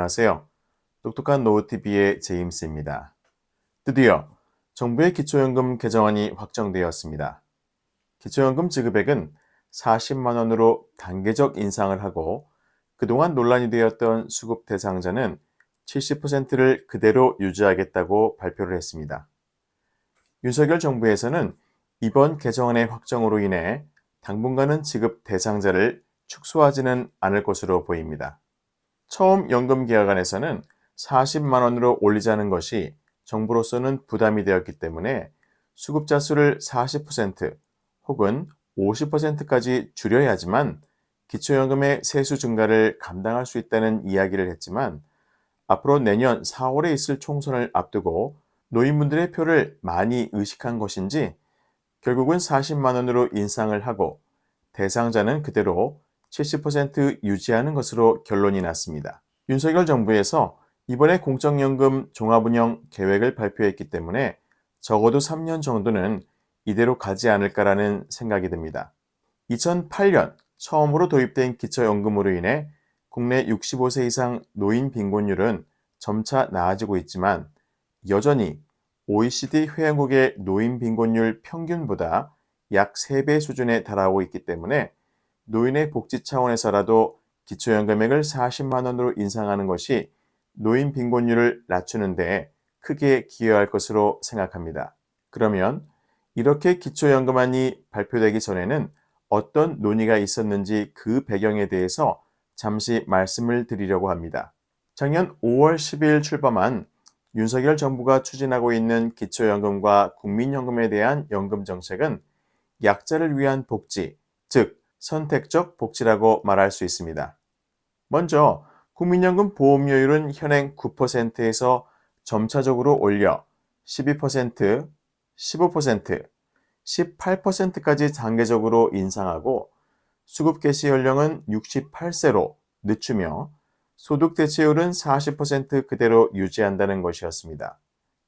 안녕하세요. 똑똑한 노후TV의 제임스입니다. 드디어 정부의 기초연금 개정안이 확정되었습니다. 기초연금 지급액은 40만원으로 단계적 인상을 하고 그동안 논란이 되었던 수급 대상자는 70%를 그대로 유지하겠다고 발표를 했습니다. 윤석열 정부에서는 이번 개정안의 확정으로 인해 당분간은 지급 대상자를 축소하지는 않을 것으로 보입니다. 처음 연금 계약안에서는 40만 원으로 올리자는 것이 정부로서는 부담이 되었기 때문에 수급자 수를 40% 혹은 50%까지 줄여야지만 기초연금의 세수 증가를 감당할 수 있다는 이야기를 했지만 앞으로 내년 4월에 있을 총선을 앞두고 노인분들의 표를 많이 의식한 것인지 결국은 40만 원으로 인상을 하고 대상자는 그대로 70% 유지하는 것으로 결론이 났습니다. 윤석열 정부에서 이번에 공적연금 종합운영 계획을 발표했기 때문에 적어도 3년 정도는 이대로 가지 않을까라는 생각이 듭니다. 2008년 처음으로 도입된 기초연금으로 인해 국내 65세 이상 노인 빈곤율은 점차 나아지고 있지만 여전히 OECD 회원국의 노인 빈곤율 평균보다 약 3배 수준에 달하고 있기 때문에 노인의 복지 차원에서라도 기초연금액을 40만 원으로 인상하는 것이 노인 빈곤율을 낮추는 데 크게 기여할 것으로 생각합니다. 그러면 이렇게 기초연금안이 발표되기 전에는 어떤 논의가 있었는지 그 배경에 대해서 잠시 말씀을 드리려고 합니다. 작년 5월 10일 출범한 윤석열 정부가 추진하고 있는 기초연금과 국민연금에 대한 연금 정책은 약자를 위한 복지, 즉 선택적 복지라고 말할 수 있습니다. 먼저 국민연금 보험료율은 현행 9%에서 점차적으로 올려 12%, 15%, 18%까지 단계적으로 인상하고 수급 개시 연령은 68세로 늦추며 소득 대체율은 40% 그대로 유지한다는 것이었습니다.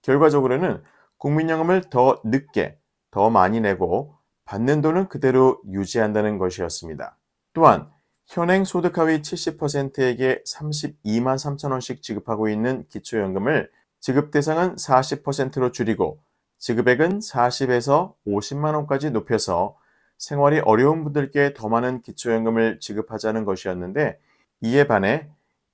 결과적으로는 국민연금을 더 늦게, 더 많이 내고 받는 돈은 그대로 유지한다는 것이었습니다. 또한 현행 소득 하위 70%에게 32만 3천 원씩 지급하고 있는 기초연금을 지급 대상은 40%로 줄이고 지급액은 40에서 50만 원까지 높여서 생활이 어려운 분들께 더 많은 기초연금을 지급하자는 것이었는데 이에 반해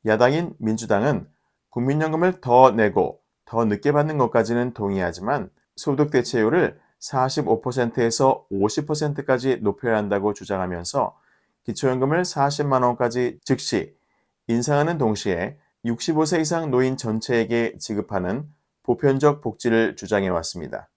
야당인 민주당은 국민연금을 더 내고 더 늦게 받는 것까지는 동의하지만 소득 대체율을 45%에서 50%까지 높여야 한다고 주장하면서 기초연금을 40만 원까지 즉시 인상하는 동시에 65세 이상 노인 전체에게 지급하는 보편적 복지를 주장해 왔습니다.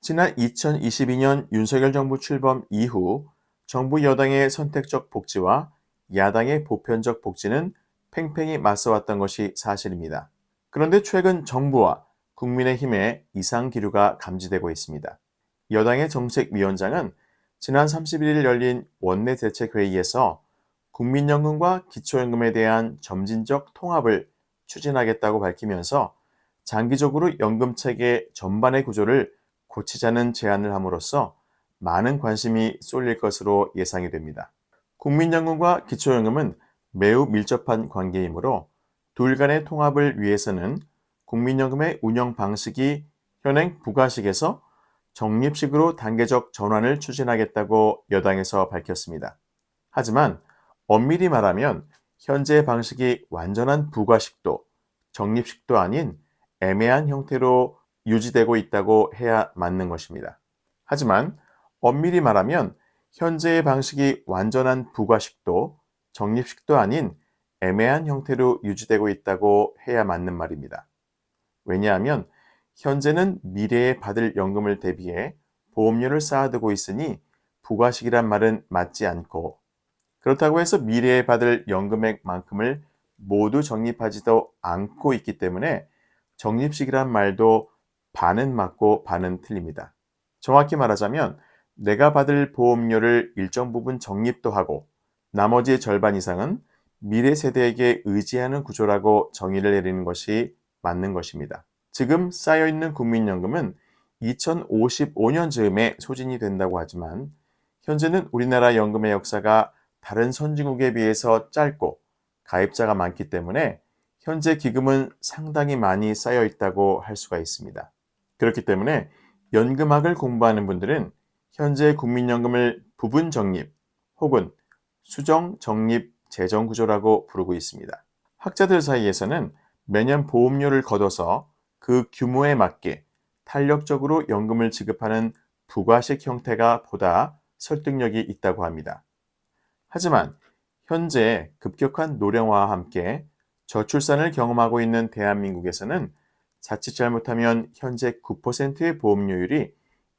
지난 2022년 윤석열 정부 출범 이후 정부 여당의 선택적 복지와 야당의 보편적 복지는 팽팽히 맞서왔던 것이 사실입니다. 그런데 최근 정부와 국민의힘의 이상 기류가 감지되고 있습니다. 여당의 정책위원장은 지난 31일 열린 원내 대책회의에서 국민연금과 기초연금에 대한 점진적 통합을 추진하겠다고 밝히면서 장기적으로 연금체계 전반의 구조를 고치자는 제안을 함으로써 많은 관심이 쏠릴 것으로 예상이 됩니다. 국민연금과 기초연금은 매우 밀접한 관계이므로 둘 간의 통합을 위해서는 국민연금의 운영 방식이 현행 부가식에서 적립식으로 단계적 전환을 추진하겠다고 여당에서 밝혔습니다. 하지만 엄밀히 말하면 현재 방식이 완전한 부가식도 적립식도 아닌 애매한 형태로 유지되고 있다고 해야 맞는 것입니다. 하지만 엄밀히 말하면 현재의 방식이 완전한 부가식도 적립식도 아닌 애매한 형태로 유지되고 있다고 해야 맞는 말입니다. 왜냐하면 현재는 미래에 받을 연금을 대비해 보험료를 쌓아두고 있으니 부가식이란 말은 맞지 않고 그렇다고 해서 미래에 받을 연금액만큼을 모두 적립하지도 않고 있기 때문에 적립식이란 말도 반은 맞고 반은 틀립니다. 정확히 말하자면 내가 받을 보험료를 일정 부분 적립도 하고 나머지 절반 이상은 미래 세대에게 의지하는 구조라고 정의를 내리는 것이 맞는 것입니다. 지금 쌓여있는 국민연금은 2055년 즈음에 소진이 된다고 하지만 현재는 우리나라 연금의 역사가 다른 선진국에 비해서 짧고 가입자가 많기 때문에 현재 기금은 상당히 많이 쌓여 있다고 할 수가 있습니다. 그렇기 때문에 연금학을 공부하는 분들은 현재 국민연금을 부분 적립 혹은 수정 적립 재정 구조라고 부르고 있습니다. 학자들 사이에서는 매년 보험료를 걷어서 그 규모에 맞게 탄력적으로 연금을 지급하는 부가식 형태가 보다 설득력이 있다고 합니다. 하지만 현재 급격한 노령화와 함께 저출산을 경험하고 있는 대한민국에서는 자칫 잘못하면 현재 9%의 보험료율이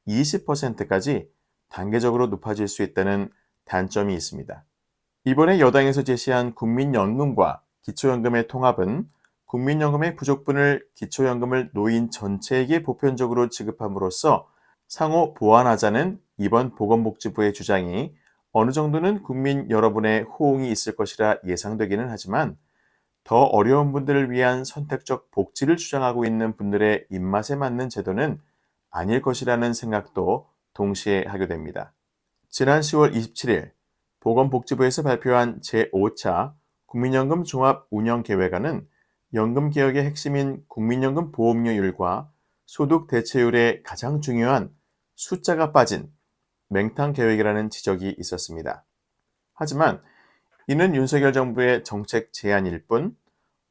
20%까지 단계적으로 높아질 수 있다는 단점이 있습니다. 이번에 여당에서 제시한 국민연금과 기초연금의 통합은 국민연금의 부족분을 기초연금을 노인 전체에게 보편적으로 지급함으로써 상호 보완하자는 이번 보건복지부의 주장이 어느 정도는 국민 여러분의 호응이 있을 것이라 예상되기는 하지만 더 어려운 분들을 위한 선택적 복지를 주장하고 있는 분들의 입맛에 맞는 제도는 아닐 것이라는 생각도 동시에 하게 됩니다. 지난 10월 27일 보건복지부에서 발표한 제5차 국민연금 종합 운영 계획안은 연금 개혁의 핵심인 국민연금 보험료율과 소득 대체율의 가장 중요한 숫자가 빠진 맹탕 계획이라는 지적이 있었습니다. 하지만 이는 윤석열 정부의 정책 제안일 뿐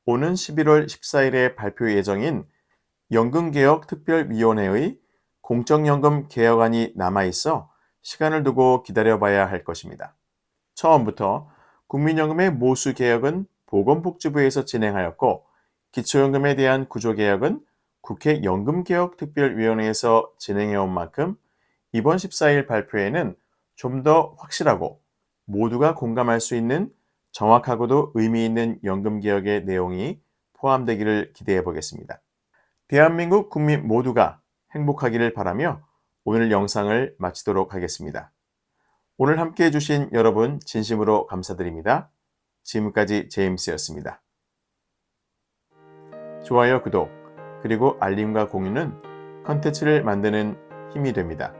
오는 11월 14일에 발표 예정인 연금개혁 특별위원회의 공적연금 개혁안이 남아있어 시간을 두고 기다려봐야 할 것입니다. 처음부터 국민연금의 모수 개혁은 보건복지부에서 진행하였고 기초연금에 대한 구조개혁은 국회 연금개혁특별위원회에서 진행해온 만큼 이번 14일 발표에는 좀 더 확실하고 모두가 공감할 수 있는 정확하고도 의미 있는 연금개혁의 내용이 포함되기를 기대해 보겠습니다. 대한민국 국민 모두가 행복하기를 바라며 오늘 영상을 마치도록 하겠습니다. 오늘 함께 해주신 여러분 진심으로 감사드립니다. 지금까지 제임스였습니다. 좋아요, 구독, 그리고 알림과 공유는 컨텐츠를 만드는 힘이 됩니다.